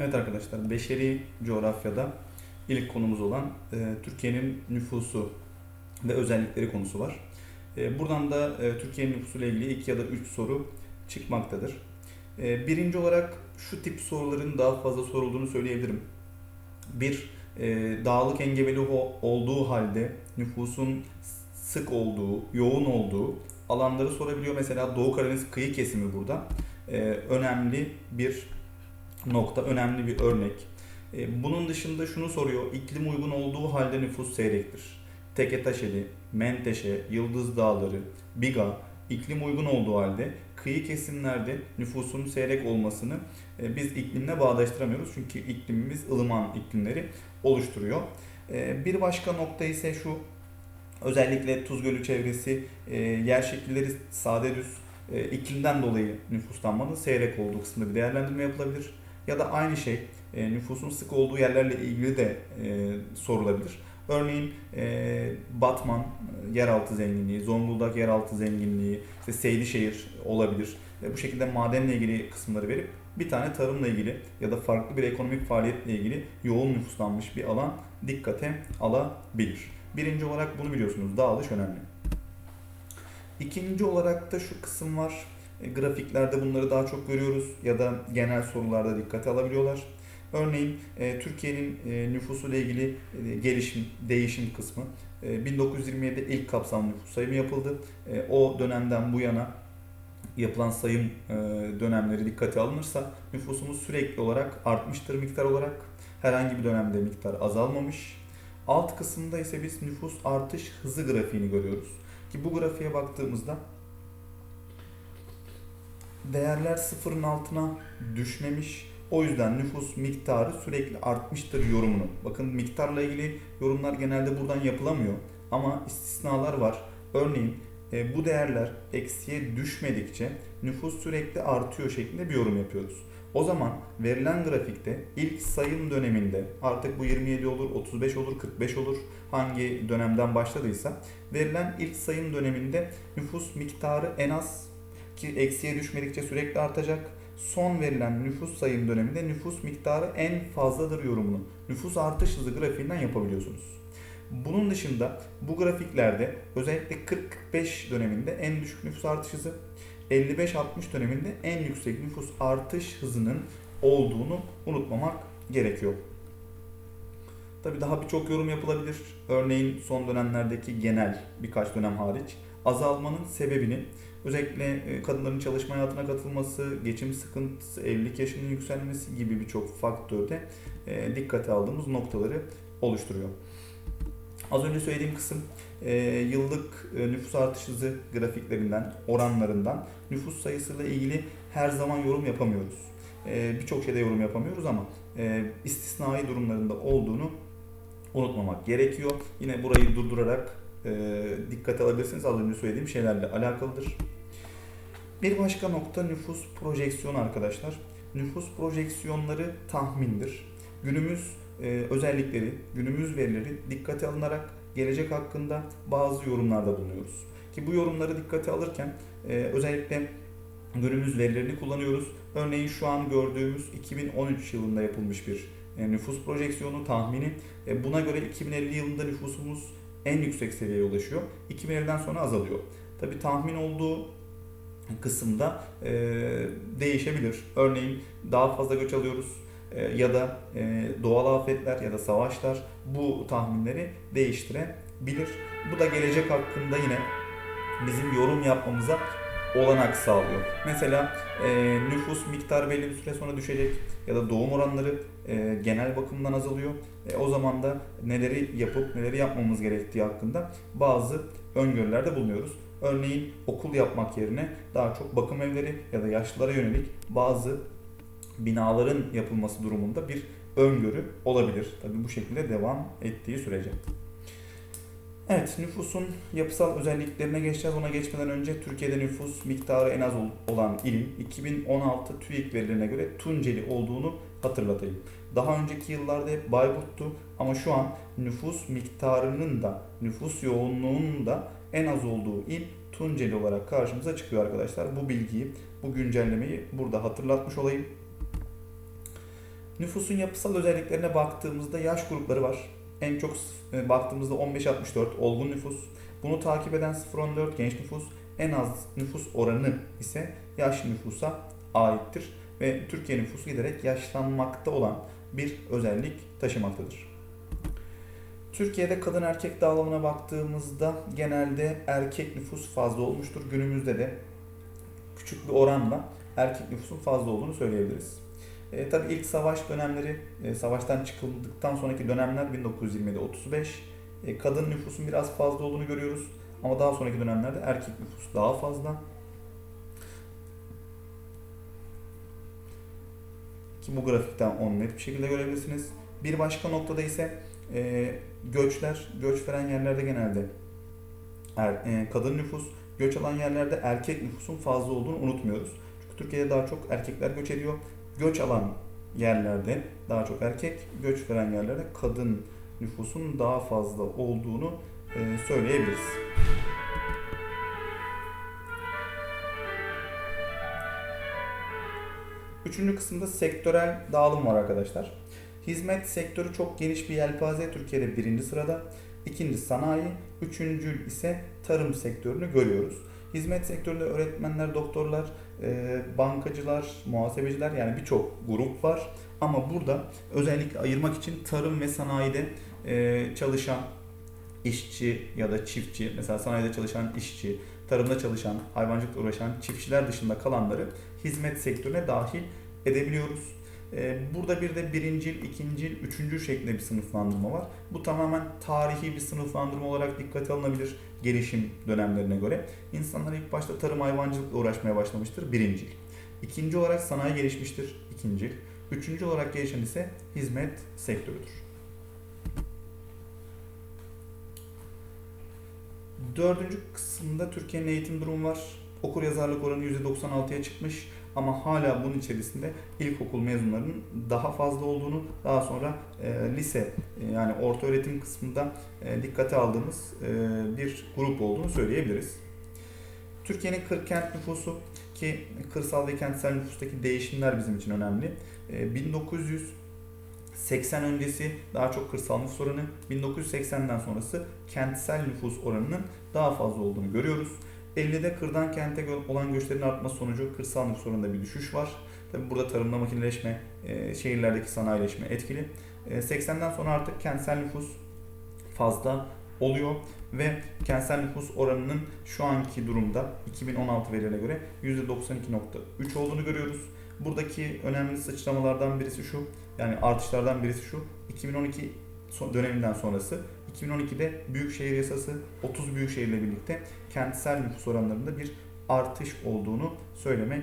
Evet arkadaşlar, beşeri coğrafyada ilk konumuz olan e, Türkiye'nin nüfusu ve özellikleri konusu var. E, buradan da e, Türkiye'nin nüfusuyla ilgili iki ya da üç soru çıkmaktadır. E, birinci olarak şu tip soruların daha fazla sorulduğunu söyleyebilirim. Bir, e, dağlık engebeli olduğu halde nüfusun sık olduğu, yoğun olduğu alanları sorabiliyor. Mesela Doğu Karadeniz kıyı kesimi burada. E, önemli bir nokta önemli bir örnek. E, Bunun dışında şunu soruyor. İklim uygun olduğu halde nüfus seyrektir. Teketaşeli, Menteşe, Yıldız Dağları, Biga iklim uygun olduğu halde kıyı kesimlerde nüfusun seyrek olmasını e, biz iklimle bağdaştıramıyoruz. Çünkü iklimimiz ılıman iklimleri oluşturuyor. E, Bir başka nokta ise şu. Özellikle Tuz Gölü çevresi yer şekilleri sade düz iklimden dolayı nüfuslanmanın seyrek olduğu kısmında bir değerlendirme yapılabilir. Ya da aynı şey e, nüfusun sık olduğu yerlerle ilgili de e, sorulabilir. Örneğin e, Batman e, yeraltı zenginliği, Zonguldak yeraltı zenginliği, işte Seydişehir olabilir. E, bu şekilde madenle ilgili kısımları verip bir tane tarımla ilgili ya da farklı bir ekonomik faaliyetle ilgili yoğun nüfuslanmış bir alan dikkate alabilir. Birinci olarak bunu biliyorsunuz. Dağılış önemli. İkinci olarak da şu kısım var. E, grafiklerde bunları daha çok görüyoruz ya da genel sorularda dikkate alabiliyorlar. Örneğin e, Türkiye'nin e, nüfusuyla ilgili gelişim, değişim kısmı. E, 1927'de ilk kapsamlı nüfus sayımı yapıldı. O dönemden bu yana yapılan sayım dönemleri dikkate alınırsa nüfusumuz sürekli olarak artmıştır miktar olarak. Herhangi bir dönemde miktar azalmamış. Alt kısımda ise biz nüfus artış hızı grafiğini görüyoruz. Ki bu grafiğe baktığımızda değerler sıfırın altına düşmemiş. O yüzden nüfus miktarı sürekli artmıştır yorumunu. Bakın miktarla ilgili yorumlar genelde buradan yapılamıyor. Ama istisnalar var. Örneğin e, bu değerler eksiye düşmedikçe nüfus sürekli artıyor şeklinde bir yorum yapıyoruz. O zaman verilen grafikte ilk sayım döneminde artık bu 27 olur, 35 olur, 45 olur hangi dönemden başladıysa verilen ilk sayım döneminde nüfus miktarı en az ki eksiye düşmedikçe sürekli artacak. Son verilen nüfus sayım döneminde nüfus miktarı en fazladır yorumunu nüfus artış hızı grafiğinden yapabiliyorsunuz. Bunun dışında bu grafiklerde özellikle 40-45 döneminde en düşük nüfus artış hızı, 55-60 döneminde en yüksek nüfus artış hızının olduğunu unutmamak gerekiyor. Tabi daha birçok yorum yapılabilir. Örneğin son dönemlerdeki genel birkaç dönem hariç azalmanın sebebini özellikle e, kadınların çalışma hayatına katılması, geçim sıkıntısı, evlilik yaşının yükselmesi gibi birçok faktörde e, dikkate aldığımız noktaları oluşturuyor. Az önce söylediğim kısım e, yıllık nüfus artış hızı grafiklerinden, oranlarından nüfus sayısıyla ilgili her zaman yorum yapamıyoruz. E, Birçok şeyde yorum yapamıyoruz ama istisnai durumlarında olduğunu unutmamak gerekiyor. Yine burayı durdurarak e, dikkate alabilirsiniz. Az önce söylediğim şeylerle alakalıdır. Bir başka nokta nüfus projeksiyonu arkadaşlar. Nüfus projeksiyonları tahmindir. Günümüz e, özellikleri, günümüz verileri dikkate alınarak gelecek hakkında bazı yorumlarda bulunuyoruz. Ki bu yorumları dikkate alırken e, özellikle günümüz verilerini kullanıyoruz. Örneğin şu an gördüğümüz 2013 yılında yapılmış bir nüfus projeksiyonu tahmini. E, buna göre 2050 yılında nüfusumuz en yüksek seviyeye ulaşıyor. 2050'den sonra azalıyor. Tabi tahmin olduğu kısımda e, değişebilir. Örneğin daha fazla göç alıyoruz e, ya da e, doğal afetler ya da savaşlar bu tahminleri değiştirebilir. Bu da gelecek hakkında yine bizim yorum yapmamıza olanak sağlıyor. Mesela e, nüfus miktarı belli bir süre sonra düşecek ya da doğum oranları e, genel bakımdan azalıyor. E, o zaman da neleri yapıp neleri yapmamız gerektiği hakkında bazı öngörülerde bulunuyoruz. Örneğin okul yapmak yerine daha çok bakım evleri ya da yaşlılara yönelik bazı binaların yapılması durumunda bir öngörü olabilir. Tabii bu şekilde devam ettiği sürece. Evet, nüfusun yapısal özelliklerine geçeceğiz. Ona geçmeden önce Türkiye'de nüfus miktarı en az ol- olan ilin 2016 TÜİK verilerine göre Tunceli olduğunu hatırlatayım. Daha önceki yıllarda hep Bayburt'tu ama şu an nüfus miktarının da nüfus yoğunluğunun da en az olduğu il Tunceli olarak karşımıza çıkıyor arkadaşlar. Bu bilgiyi, bu güncellemeyi burada hatırlatmış olayım. Nüfusun yapısal özelliklerine baktığımızda yaş grupları var. En çok e, baktığımızda 15-64 olgun nüfus. Bunu takip eden 0-14 genç nüfus. En az nüfus oranı ise yaşlı nüfusa aittir. Ve Türkiye nüfusu giderek yaşlanmakta olan bir özellik taşımaktadır. Türkiye'de kadın erkek dağılımına baktığımızda genelde erkek nüfus fazla olmuştur. Günümüzde de küçük bir oranla erkek nüfusun fazla olduğunu söyleyebiliriz. E, tabii ilk savaş dönemleri, e, savaştan çıkıldıktan sonraki dönemler 1920'de 35. E, kadın nüfusun biraz fazla olduğunu görüyoruz. Ama daha sonraki dönemlerde erkek nüfus daha fazla. Ki bu grafikten onu net bir şekilde görebilirsiniz. Bir başka noktada ise e, göçler, göç veren yerlerde genelde er, e, kadın nüfus, göç alan yerlerde erkek nüfusun fazla olduğunu unutmuyoruz. Çünkü Türkiye'de daha çok erkekler göç ediyor. Göç alan yerlerde daha çok erkek, göç veren yerlerde kadın nüfusun daha fazla olduğunu e, söyleyebiliriz. Üçüncü kısımda sektörel dağılım var arkadaşlar. Hizmet sektörü çok geniş bir yelpaze. Türkiye'de birinci sırada. İkinci sanayi, üçüncü ise tarım sektörünü görüyoruz. Hizmet sektöründe öğretmenler, doktorlar, e, bankacılar, muhasebeciler yani birçok grup var. Ama burada özellikle ayırmak için tarım ve sanayide e, çalışan işçi ya da çiftçi, mesela sanayide çalışan işçi, tarımda çalışan, hayvancılıkla uğraşan çiftçiler dışında kalanları hizmet sektörüne dahil edebiliyoruz. Ee, Burada bir de birincil, ikincil, üçüncü şeklinde bir sınıflandırma var. Bu tamamen tarihi bir sınıflandırma olarak dikkate alınabilir gelişim dönemlerine göre. İnsanlar ilk başta tarım hayvancılıkla uğraşmaya başlamıştır, birincil. İkinci olarak sanayi gelişmiştir, ikincil. Üçüncü olarak gelişen ise hizmet sektörüdür. Dördüncü kısımda Türkiye'nin eğitim durumu var. Okur yazarlık oranı %96'ya çıkmış ama hala bunun içerisinde ilkokul mezunlarının daha fazla olduğunu, daha sonra e, lise e, yani orta öğretim kısmında e, dikkate aldığımız e, bir grup olduğunu söyleyebiliriz. Türkiye'nin 40 kent nüfusu ki kırsal ve kentsel nüfustaki değişimler bizim için önemli. E, 1980 öncesi daha çok kırsal nüfus oranı, 1980'den sonrası kentsel nüfus oranının daha fazla olduğunu görüyoruz. 50'de kırdan kente olan göçlerin artması sonucu kırsal nüfus oranında bir düşüş var. Tabi burada tarımda makineleşme, e, şehirlerdeki sanayileşme etkili. E, 80'den sonra artık kentsel nüfus fazla oluyor ve kentsel nüfus oranının şu anki durumda 2016 verilerine göre %92.3 olduğunu görüyoruz. Buradaki önemli sıçramalardan birisi şu, yani artışlardan birisi şu, 2012 son- döneminden sonrası. 2012'de Büyükşehir Yasası 30 büyükşehirle birlikte kentsel nüfus oranlarında bir artış olduğunu söylemek